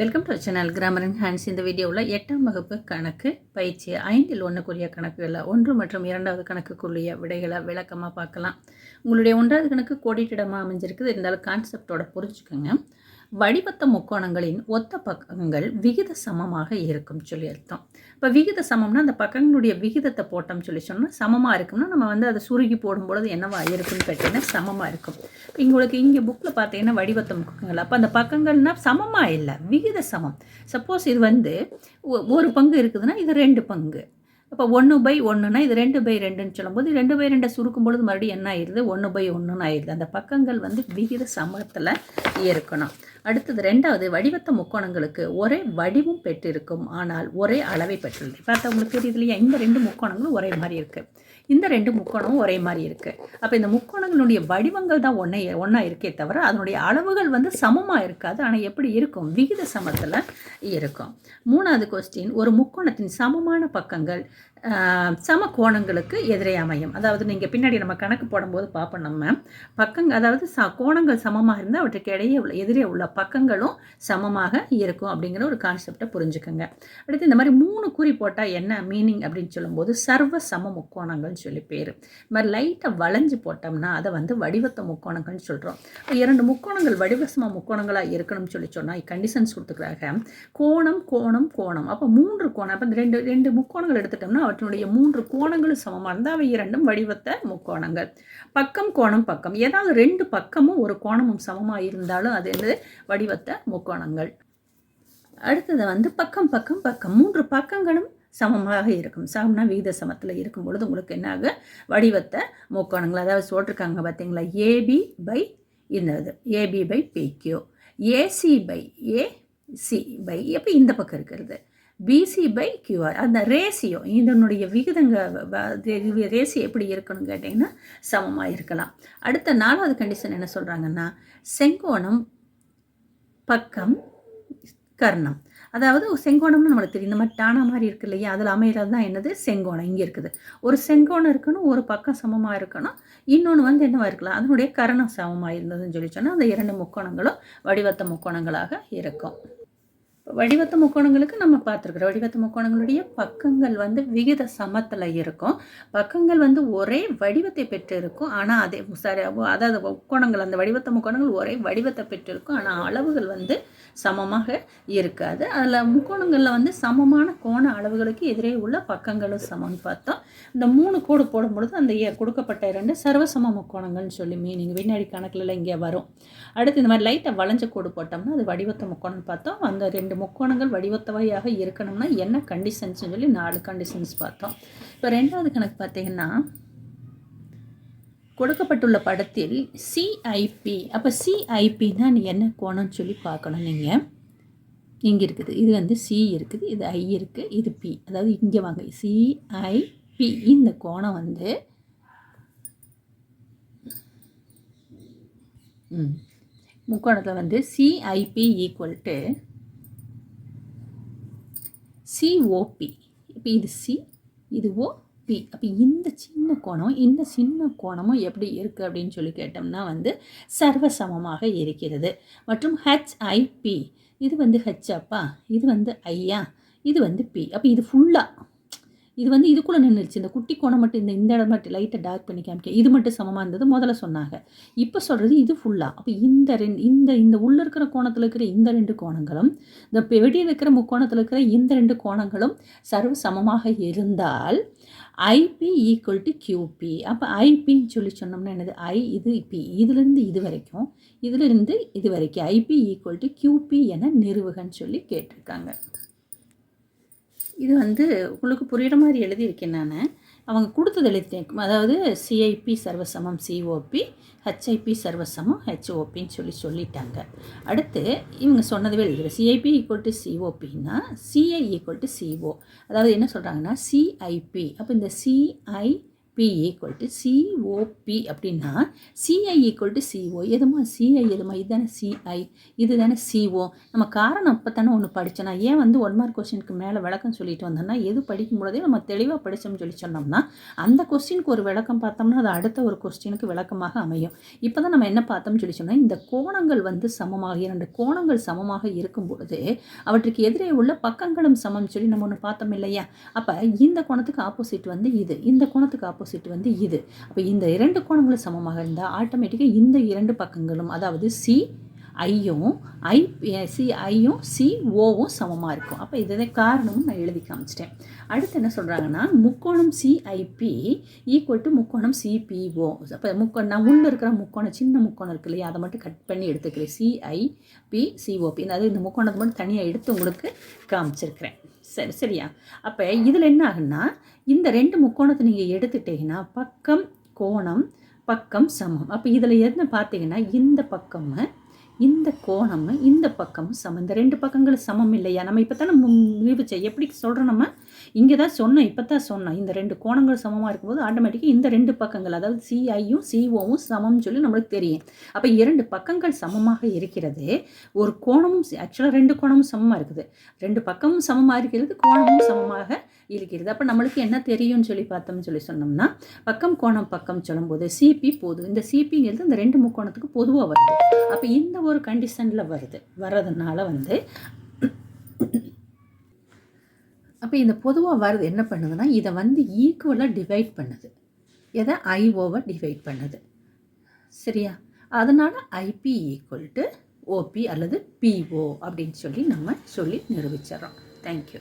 Welcome to channel grammar and hands இந்த வீடியோவில் எட்டாம் வகுப்பு கணக்கு பயிற்சி ஐந்தில் ஒன்றுக்குரிய கணக்குகளில் ஒன்று மற்றும் இரண்டாவது கணக்குக்குரிய விடைகளை விளக்கமாக பார்க்கலாம். உங்களுடைய ஒன்றாவது கணக்கு கோடிட்டிடமாக அமைஞ்சிருக்குது. இருந்தாலும் கான்செப்டோட புரிஞ்சுக்கோங்க. வடிவத்த முக்கோணங்களின் ஒத்த பக்கங்கள் விகித சமமாக இருக்கும் சொல்லி அர்த்தம். இப்போ விகித சமம்னா அந்த பக்கங்களுடைய விகிதத்தை போட்டோம்னு சொல்லி சொன்னால் சமமாக இருக்கும்னா நம்ம வந்து அதை சுருகி போடும்பொழுது என்னவா இருக்குன்னு கேட்டிங்கன்னா சமமாக இருக்கும். உங்களுக்கு இங்கே புக்கில் பார்த்தீங்கன்னா வடிவத்த முக்கங்கள் அப்போ அந்த பக்கங்கள்னால் சமமாக இல்லை விகித சமம். சப்போஸ் இது வந்து ஒ- ஒரு பங்கு இருக்குதுன்னா இது ரெண்டு பங்கு. அப்போ ஒன்று பை ஒன்றுனா இது ரெண்டு பை ரெண்டுன்னு சொல்லும்போது ரெண்டு பை ரெண்டை சுருக்கும் பொழுது மறுபடியும் என்ன ஆயிடுது? ஒன்று பை ஒன்றுன்னு ஆயிடுது. அந்த பக்கங்கள் வந்து விகித சமத்தில் இருக்கணும். அடுத்தது ரெண்டாவது வடிவத்த முக்கோணங்களுக்கு ஒரே வடிவம் பெற்றிருக்கும். ஆனால் ஒரே அளவை பெற்றுள்ளது பார்த்தா உங்களுக்கு தெரியுது இல்லையா? இந்த ரெண்டு முக்கோணங்களும் ஒரே மாதிரி இருக்குது இந்த ரெண்டு முக்கோணமும் ஒரே மாதிரி இருக்குது அப்போ இந்த முக்கோணங்களுடைய வடிவங்கள் தான் ஒன்றே ஒன்றா இருக்கே தவிர அதனுடைய அளவுகள் வந்து சமமாக இருக்காது. ஆனால் எப்படி இருக்கும்? விகித சமத்தில் இருக்கும். மூணாவது கொஸ்டின் ஒரு முக்கோணத்தின் சமமான பக்கங்கள் சம கோணங்களுக்கு எதிரே அமையும். அதாவது நீங்கள் பின்னாடி நம்ம கணக்கு போடும்போது பார்ப்போம் நம்ம. பக்கங்கள் அதாவது ச கோணங்கள் சமமாக இருந்தால் அவற்றுக்கு இடையே உள்ள எதிரே உள்ள பக்கங்களும் சமமாக இருக்கும் அப்படிங்கிற ஒரு கான்செப்டை புரிஞ்சுக்கோங்க. அடுத்து இந்த மாதிரி மூணு குறி போட்டால் என்ன மீனிங் அப்படின்னு சொல்லும்போது சர்வ சம முக்கோணங்கள் முக்கோணங்கள்னு சொல்லி பேர். மாதிரி லைட்டாக வளைஞ்சு போட்டோம்னா அதை வந்து வடிவத்த முக்கோணங்கள்னு சொல்கிறோம் இரண்டு முக்கோணங்கள் வடிவசமாக முக்கோணங்களாக இருக்கணும்னு சொல்லி சொன்னால் கண்டிஷன்ஸ் கொடுத்துக்கிறாங்க கோணம் கோணம் கோணம். அப்போ மூன்று கோணம் அப்போ ரெண்டு ரெண்டு முக்கோணங்கள் எடுத்துட்டோம்னா அவற்றினுடைய மூன்று கோணங்களும் சமமாக இருந்தால் அவை இரண்டும் வடிவத்த முக்கோணங்கள். பக்கம் கோணம் பக்கம். ஏதாவது ரெண்டு பக்கமும் ஒரு கோணமும் சமமாக இருந்தாலும் அது வந்து வடிவத்த முக்கோணங்கள். அடுத்தது வந்து பக்கம் பக்கம் பக்கம். மூன்று பக்கங்களும் சமமாக இருக்கும். சமம்னா விகித சமத்தில் இருக்கும் பொழுது உங்களுக்கு என்னாக? வடிவத்தை முக்கோணங்கள். அதாவது சொல்லிருக்காங்க பார்த்தீங்களா ஏபி பை இந்த இது AB by PQ AC by AC by அப்போ இந்த பக்கம் இருக்கிறது? பிசி பை கியூஆர் அந்த ரேசியோ இதனுடைய விகிதங்க ரேசியோ எப்படி இருக்கணும்னு கேட்டிங்கன்னா சமமாக இருக்கலாம். அடுத்த நாலாவது கண்டிஷன் என்ன சொல்கிறாங்கன்னா செங்கோணம் பக்கம் கர்ணம். அதாவது செங்கோணம்னு நம்மளுக்கு தெரியும். இந்த மாதிரி டானா மாதிரி இருக்கு இல்லையா? அதில் அமையிறது தான் என்னது? செங்கோணம். இங்கே இருக்குது. ஒரு செங்கோணம் இருக்கணும் ஒரு பக்கம் சமமாக இருக்கணும். இன்னொன்று வந்து என்னவாக இருக்கலாம்? அதனுடைய கரணம் சமமாக இருந்ததுன்னு சொல்லி சொன்னால் அந்த இரண்டு முக்கோணங்களும் வடிவத்த முக்கோணங்களாக இருக்கும். வடிவத்து முக்கோணங்களுக்கு நம்ம பார்த்துருக்குறோம். வடிவத்து முக்கோணங்களுடைய பக்கங்கள் வந்து விகித சமத்தில் இருக்கும். பக்கங்கள் வந்து ஒரே வடிவத்தை பெற்றிருக்கும். ஆனால் அதே சாரி அதாவது முக்கோணங்கள் அந்த வடிவத்த முக்கோணங்கள் ஒரே வடிவத்தை பெற்றிருக்கும். ஆனால் அளவுகள் வந்து சமமாக இருக்காது. அதில் முக்கோணங்களில் வந்து சமமான கோண அளவுகளுக்கு எதிரே உள்ள பக்கங்களும் சமம்னு பார்த்தோம். இந்த மூணு கோடு போடும் பொழுது அந்த கொடுக்கப்பட்ட இரண்டு சர்வசம முக்கோணங்கள்னு சொல்லி மீனிங் வினாடி கணக்கில் இங்கே வரும். அடுத்து இந்த மாதிரி லைட்டை வளைஞ்ச கோடு போட்டோம்னா அது வடிவத்து முக்கோணம் பார்த்தோம். அந்த ரெண்டு முக்கோணங்கள் வடிவத்தவையாக இருக்கணும்னா என்ன கண்டிஷன்ஸ் சொல்லி நாலு கண்டிஷன்ஸ் பார்த்தோம். இப்போ ரெண்டாவது கணக்கு பார்த்தீங்கன்னா கொடுக்கப்பட்டுள்ள படத்தில் சிஐபி அப்போ சிஐபின்னா நீ என்ன கோணம்னு சொல்லி பார்க்கணும் நீங்கள் இங்கே இருக்குது. இது வந்து சி இருக்குது. இது ஐ இருக்குது இது பி அதாவது இங்கே வாங்க. சிஐபி இந்த கோணம் வந்து ம் முக்கோணத்தில் வந்து சிஐபி ஈக்குவல் டு சிஓபி இப்போ இது சி இது ஓ பி அப்போ இந்த சின்ன கோணம் இந்த சின்ன கோணமும் எப்படி இருக்குது அப்படின்னு சொல்லி கேட்டோம்னா வந்து சர்வசமமாக இருக்கிறது. மற்றும் ஹெச்ஐபி இது வந்து ஹெச் அப்பா இது வந்து ஐயா இது வந்து பி அப்போ இது ஃபுல்லாக இது வந்து இதுக்குள்ளே நின்றுச்சு இந்த குட்டி கோணம் மட்டும் இந்த இந்த இடம் மட்டும் லைட்டை டார்க் பண்ணி காமிக்க. இது மட்டும் சமமாக இருந்தது முதல்ல சொன்னாங்க. இப்போ சொல்கிறது இது ஃபுல்லாக அப்போ இந்த ரெண்டு இந்த இந்த உள்ளே இருக்கிற கோணத்தில் இருக்கிற இந்த ரெண்டு கோணங்களும் இந்த வெளியில் இருக்கிற முக்கோணத்தில் இருக்கிற இந்த ரெண்டு கோணங்களும் சர்வ சமமாக இருந்தால் ஐபி ஈக்குவல் டு கியூபி அப்போ ஐபின்னு சொல்லி சொன்னோம்னா என்னது? ஐ இது பி இதுலேருந்து இது வரைக்கும் இதிலிருந்து இது வரைக்கும் ஐபி ஈக்குவல் டு கியூபி என நிறுவுகன்னு சொல்லி கேட்டிருக்காங்க. இது வந்து உங்களுக்கு புரியுற மாதிரி எழுதியிருக்கேன் நான். அவங்க கொடுத்தது எழுதிட்டேன். அதாவது சிஐபி சர்வசமம் சிஓபி ஹெச்ஐபி சர்வசமம் ஹெச்ஓபின்னு சொல்லி சொல்லிட்டாங்க. அடுத்து இவங்க சொன்னதுவே எழுதுகிறேன் சிஐபி ஈக்குவல் டு சிஓபின்னா சிஐ ஈக்குவல் டு சிஓ அதாவது என்ன சொல்கிறாங்கன்னா சிஐபி அப்போ இந்த CI P equal to COP அப்படின்னா சிஐ ஈக்குவல் டு சிஓ எதுமா? சிஐ எதுமா? இதுதானே சிஐ இது தானே சிஓ நம்ம காரணம் அப்போ தானே ஒன்று படித்தோம்னா ஏன் வந்து ஒன் மார்க் கொஸ்டினுக்கு மேலே விளக்கம் சொல்லிட்டு வந்தோம்னா எது படிக்கும் பொழுதே நம்ம தெளிவாக படித்தோம்னு சொல்லி சொன்னோம்னா அந்த கொஸ்டினுக்கு ஒரு விளக்கம் பார்த்தோம்னா அது அடுத்த ஒரு கொஸ்டினுக்கு விளக்கமாக அமையும். இப்போ தான் நம்ம என்ன பார்த்தோம்னு சொல்லி சொன்னால் இந்த கோணங்கள் வந்து சமமாக இரண்டு கோணங்கள் சமமாக இருக்கும் பொழுது அவற்றுக்கு எதிரே உள்ள பக்கங்களும் சமம் சொல்லி நம்ம ஒன்று பார்த்தோம் இல்லையா? அப்போ இந்த கோணத்துக்கு ஆப்போசிட் வந்து இது இந்த கோணத்துக்கு ஆப்போசிட் வந்து இது. அப்போ இந்த இரண்டு கோணங்களும் சமமாக இருந்தால் ஆட்டோமேட்டிக்காக இந்த இரண்டு பக்கங்களும் அதாவது சி ஐயும் ஐ சி ஐயும் சி ஓவும் சமமாக இருக்கும். அப்போ இதே காரணமும் நான் எழுதி காமிச்சிட்டேன். அடுத்து என்ன சொல்கிறாங்கன்னா முக்கோணம் சிஐபி ஈக்குவல் டு முக்கோணம் சிபிஓ அப்போ முக்கோ நான் உள்ளே இருக்கிற முக்கோணம் சின்ன முக்கோணம் இருக்கு இல்லையா அதை மட்டும் கட் பண்ணி எடுத்துக்கிறேன். சிஐபி சிஓபி அதாவது இந்த முக்கோணத்தை மட்டும் தனியாக எடுத்து உங்களுக்கு காமிச்சிருக்கிறேன். சரி சரியா? அப்போ இதில் என்ன ஆகுன்னா இந்த ரெண்டு முக்கோணத்தை நீங்கள் எடுத்துட்டீங்கன்னா பக்கம் கோணம் பக்கம் சமம். அப்போ இதில் என்ன பார்த்தீங்கன்னா இந்த பக்கம் இந்த கோணம் இந்த பக்கமும் சமம். இந்த ரெண்டு பக்கங்களும் சமம் இல்லையா? நம்ம இப்போ தானே முடிவு செய்ய எப்படி சொல்கிறோம் நம்ம? இங்கே தான் சொன்னோம் இப்போ தான் சொன்னோம் இந்த ரெண்டு கோணங்கள் சமமாக இருக்கும்போது ஆட்டோமேட்டிக்காக இந்த ரெண்டு பக்கங்கள் அதாவது சிஐயும் சிஓவும் சமம்னு சொல்லி நம்மளுக்கு தெரியும். அப்போ இரண்டு பக்கங்கள் சமமாக இருக்கிறது. ஒரு கோணமும் ஆக்சுவலாக ரெண்டு கோணமும் சமமாக இருக்குது. ரெண்டு பக்கமும் சமமாக இருக்கிறது கோணமும் சமமாக இருக்கிறது. அப்போ நம்மளுக்கு என்ன தெரியும்னு சொல்லி பார்த்தோம்னு சொல்லி சொன்னோம்னா பக்கம் கோணம் பக்கம் சொல்லும்போது சிபி போதும். இந்த சிபிங்கிறது இந்த ரெண்டு முக்கோணத்துக்கு பொதுவாக வருது. அப்போ இந்த ஒரு கண்டிஷனில் வருது. வர்றதுனால வந்து அப்போ இந்த பொதுவாக வருது என்ன பண்ணுதுன்னா இதை வந்து ஈக்குவலாக டிவைட் பண்ணுது. எதை? ஐஓவை டிவைட் பண்ணுது. சரியா? அதனால் ஐபி ஈக்குவல் டு ஓபி அல்லது பிஓ அப்படின்னு சொல்லி நம்ம சொல்லி நிரூபிச்சிட்றோம். தேங்க்யூ